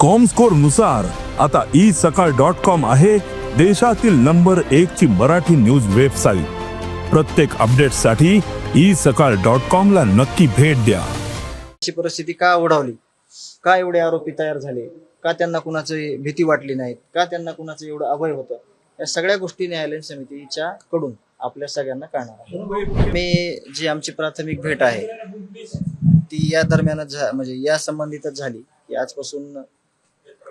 कॉमस्कोरनुसार आता ई सकाळ dot com आहे देशातील नंबर एक ची मराठी न्यूज वेबसाईट प्रत्येक अपडेटसाठी ई सकाळ डॉट कॉम ला नक्की भेट द्या. अशी परिस्थिती का ओढावली? का एवढे आरोपी तयार झाले? का त्यांना कुणाची भीती वाटली नाहीत का त्यांना कुणाचं एवढं अभय होतं? या सगळ्या गोष्टी न्यायालयीन समितीच्या कडून आपल्या सगळ्यांना कळणार आहे. मी जी आमची प्राथमिक भेट आहे ती या दरम्यानच झा- म्हणजे या संबंधितच झाली. की आजपासून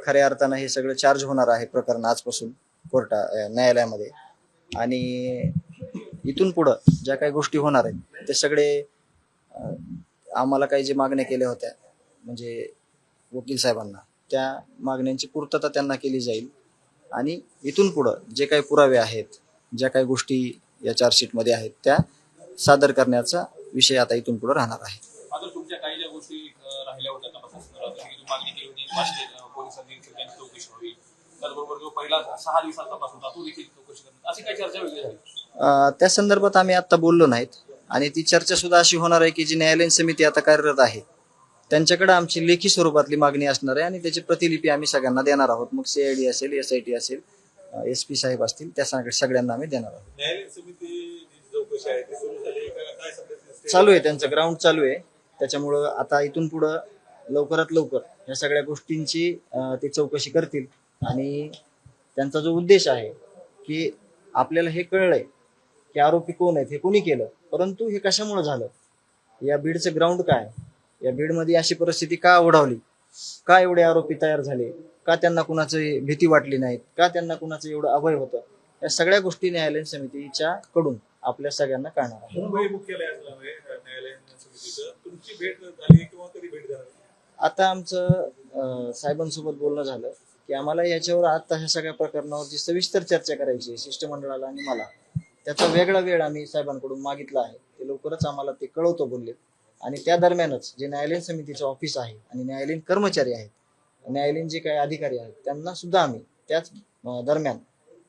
खऱ्या अर्थानं हे सगळं चार्ज होणार आहे प्रकरण आजपासून कोर्टा न्यायालयामध्ये. आणि इथून पुढं ज्या काही गोष्टी होणार आहेत ते सगळे आम्हाला काही जे मागण्या केल्या होत्या म्हणजे वकील साहेबांना त्या मागण्यांची पूर्तता त्यांना केली जाईल. आणि इथून पुढं जे काही पुरावे आहेत ज्या काही गोष्टी या चार्जशीटमध्ये आहेत त्या सादर करण्याचा विषय आता इथून पुढे राहणार आहे. तुमच्या काही ज्या गोष्टी राहिल्या होत्या तपासात जसं की तुम्ही मागणी केली होती पाचशे अं, पोलिसांनी त्यांची चौकशी व्हावी त्याचबरोबर जो पहिला सहा दिवसाचा तपास होता तो देखील चौकशी करण्यात अशी काही चर्चा वेगळी झाली. अं, त्या संदर्भात आम्ही आता बोललो नाहीत. आणि ती चर्चा सुद्धा अशी होणार आहे की जी न्यायालयीन समिती आता कार्यरत आहे त्यांच्याकडे आमची लेखी स्वरूपातली मागणी असणार आहे आणि त्याची प्रतिलिपी आम्ही सगळ्यांना देणार आहोत. मग सीआयडी असेल एस आय टी असेल एस पी साहेब असतील त्या सगळ्या- सगळ्यांना आम्ही देणार आहोत. न्यायालयीन समिती जी चौकशी आहे ती सुरू झाली आहे का? काय सध्या चालू आहे त्यांचं ग्राउंड चालू आहे. त्याच्यामुळं आता इथून पुढं लवकरात लवकर या सगळ्या गोष्टींची अं, ते चौकशी करतील. आणि त्यांचा जो उद्देश आहे की आपल्याला हे कळलंय की आरोपी कोण आहेत हे कोणी केलं परंतु हे कशामुळे झालं? या बीडचं ग्राउंड काय? या बीडमध्ये अशी परिस्थिती का ओढावली? का एवढे आरोपी तयार झाले? का त्यांना कुणाची भीती वाटली नाहीत? का त्यांना कुणाचं एवढं अभय होतं? या सगळ्या गोष्टी न्यायालयीन समितीच्या कडून आपल्या सगळ्यांना कळणार आहे. मुंबई मुख्यालय न्यायालयीन समितीचं तुमची भेट झाली किंवा कधी भेट झाली? आता आमचं अं, साहेबांसोबत बोलणं झालं की आम्हाला याच्यावर आता ह्या सगळ्या प्रकरणावरची सविस्तर चर्चा करायची आहे शिष्टमंडळाला आणि मला त्याचा वेगळा वेळ आम्ही साहेबांकडून मागितला आहे. ते लवकरच आम्हाला ते कळवतो बोलले. आणि त्या दरम्यानच जे न्यायालयीन समितीचं ऑफिस आहे आणि न्यायालयीन कर्मचारी आहेत न्यायालयीन जे काही अधिकारी आहेत त्यांना सुद्धा आम्ही त्याच अं, दरम्यान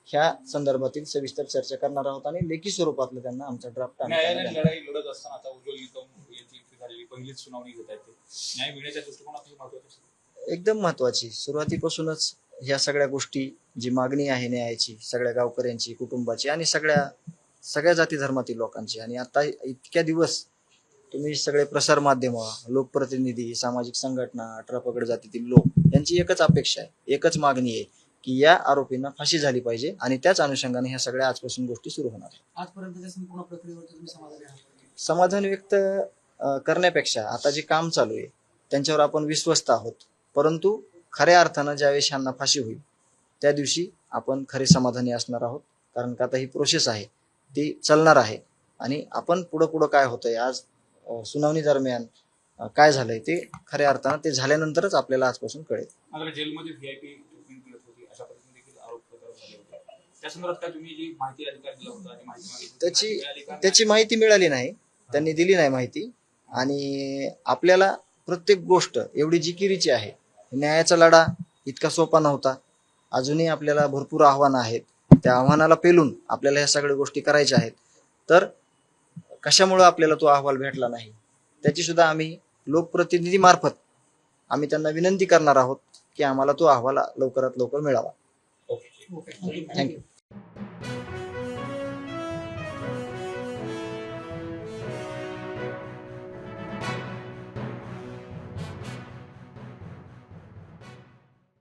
ह्या संदर्भातील सविस्तर चर्चा करणार आहोत आणि लेखी स्वरूपातलं त्यांना आमचा ड्राफ्ट न्यायालयीन लढाई लढत असताना आता उज्ज्वल निकम यांची झालेली पहिलीच सुनावणी घेत आहेत ते. न्याय मिळण्याच्या दृष्टिकोनातून महत्वाचं एकदम महत्वाची सुरुवातीपासूनच ह्या सगळ्या गोष्टी जी मागणी आहे न्यायाची सगळ्या गावकऱ्यांची कुटुंबाची आणि सगळ्या सगळ्या जाती धर्मातील लोकांची. आणि आता इतक्या दिवस तुम्ही सगळे प्रसार माध्यम लोकप्रतिनिधी सामाजिक संघटना अठरा पगड जातीतील लोक यांची एकच अपेक्षा आहे एकच मागणी आहे की या आरोपींना फाशी झाली पाहिजे आणि त्याच अनुषंगाने ह्या सगळ्या आजपासून गोष्टी सुरू होणार आहेत. तुम्ही समाधानी व्यक्त करण्यापेक्षा आता जे काम चालू आहे त्यांच्यावर आपण विश्वस्त आहोत. परंतु खऱ्या अर्थानं ज्यावेळेस ह्यांना फाशी होईल त्या दिवशी आपण खरे समाधानी असणार आहोत. कारण का आता ही प्रोसेस आहे ती चालणार आहे. आणि आपण पुढं पुढं काय होतंय आज सुनावणी दरम्यान काय झालंय ते खऱ्या अर्थानं ते झाल्यानंतरच आपल्याला आजपासून कळेल. त्याची? त्याची माहिती मिळाली नाही. त्यांनी दिली नाही माहिती. आणि आपल्याला प्रत्येक गोष्ट एवढी जिकिरीची आहे. न्यायाचा लढा इतका सोपा नव्हता. अजूनही आपल्याला भरपूर आव्हानं आहेत. त्या आव्हानाला पेलून आपल्याला ह्या सगळ्या गोष्टी करायच्या आहेत. तर कशामुळं आपल्याला तो अहवाल भेटला नाही? त्याची सुद्धा आम्ही लोकप्रतिनिधी मार्फत आम्ही त्यांना विनंती करणार आहोत की आम्हाला तो अहवाल लवकरात लवकर मिळावा. ओके. थँक्यू